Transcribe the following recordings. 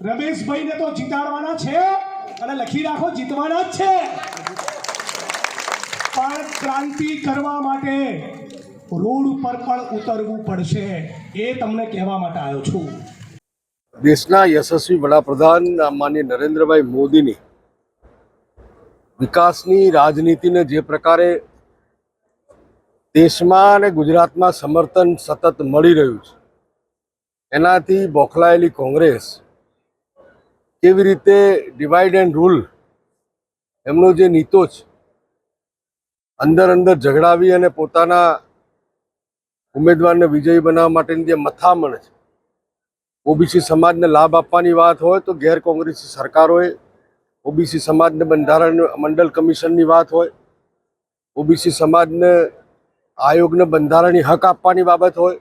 રમેશભાઈને તો જીતાડવાના છે અને લખી રાખો, જીતવાના જ છે. પણ ક્રાંતિ કરવા માટે રોડ ઉપર પણ ઉતરવું પડશે એ તમને કહેવા માટે આવ્યો છું. દેશના યશસ્વી વડાપ્રધાન માન્ય નરેન્દ્રભાઈ મોદીની વિકાસની રાજનીતિને જે પ્રકારે દેશમાં અને ગુજરાતમાં સમર્થન સતત મળી રહ્યું છે, એનાથી બોખલાયેલી કોંગ્રેસ કેવી રીતે ડિવાઈડ એન્ડ રૂલ એમનો જે નીતો છે, અંદર અંદર ઝઘડાવી અને પોતાના ઉમેદવારને વિજયી બનાવવા માટેની જે મથામણ છે, ઓબીસી સમાજને લાભ આપવાની વાત હોય તો ગેર કોંગ્રેસી સરકારોએ ઓબીસી સમાજને બંધારણ મંડળ કમિશનની વાત હોય, ઓબીસી સમાજને આયોગને બંધારણની હક આપવાની બાબત હોય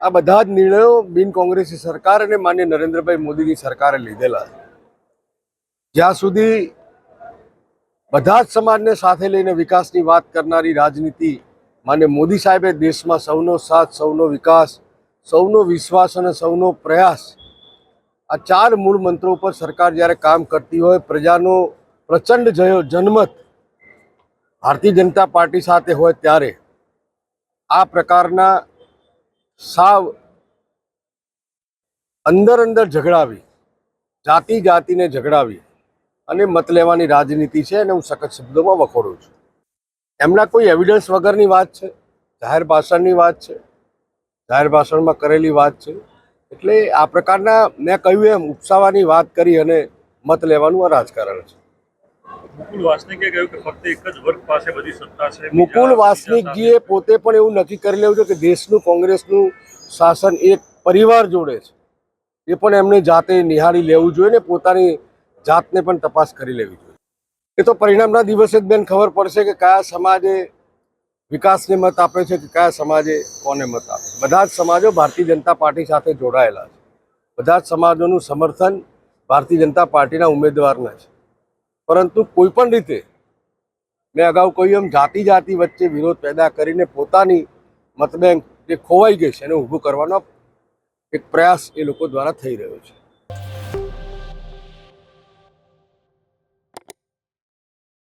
આ બધા જ નિર્ણયો બિન કોંગ્રેસી સરકાર અને માન્ય નરેન્દ્રભાઈ મોદીની સરકારે લીધેલા જ્યાં સુધી બધા જ સમાજને સાથે લઈને વિકાસની વાત કરનારી રાજનીતિ માન્ય મોદી સાહેબે દેશમાં સૌનો સાથ, સૌનો વિકાસ, સૌનો વિશ્વાસ અને સૌનો પ્રયાસ આ ચાર મૂળ મંત્રો ઉપર સરકાર જ્યારે કામ કરતી હોય, પ્રજાનો પ્રચંડ જયો, જનમત ભારતીય જનતા પાર્ટી સાથે હોય ત્યારે આ પ્રકારના સાવ અંદર અંદર ઝઘડાવી, જાતિ જાતિને ઝઘડાવી અને મત લેવાની રાજનીતિ છે અને હું સખત શબ્દોમાં વખોડું છું. એમના કોઈ એવિડન્સ વગરની વાત છે? જાહેર ભાષણની વાત છે? જાહેર ભાષણમાં કરેલી વાત છે? એટલે આ પ્રકારના મેં કહ્યું એમ, ઉપસાવાની વાત કરી અને મત લેવાનું આ રાજકારણ છે. મુકુલ વાસનિકે કહ્યું કે ફક્ત એક જ વર્ગ પાસે બધી સત્તા છે મુકુલ વાસનિકજીએ પોતે પણ એવું નક્કી કરી લેવું છે કે દેશનું કોંગ્રેસનું શાસન એક પરિવાર જોડે છે. એ પણ એમને જાતે નિહાળી લેવું જોઈએ ને પોતાની જાતને પણ તપાસ કરી લેવી જોઈએ. એ તો પરિણામના દિવસે જ બેન ખબર પડશે કે કયા સમાજે વિકાસને મત આપે છે કે કયા સમાજે કોને મત આપે બધા જ સમાજો ભારતીય જનતા પાર્ટી સાથે જોડાયેલા છે. બધા જ સમાજોનું સમર્થન ભારતીય જનતા પાર્ટીના ઉમેદવારના છે. પરંતુ કોઈ પણ રીતે મેં અગાઉ કહ્યું એમ જાતિ જાતિ વચ્ચે વિરોધ પેદા કરીને પોતાની મતબેંક જે ખોવાઈ ગઈ છે એને ઊભું કરવાનો એક પ્રયાસ એ લોકો દ્વારા થઈ રહ્યો છે.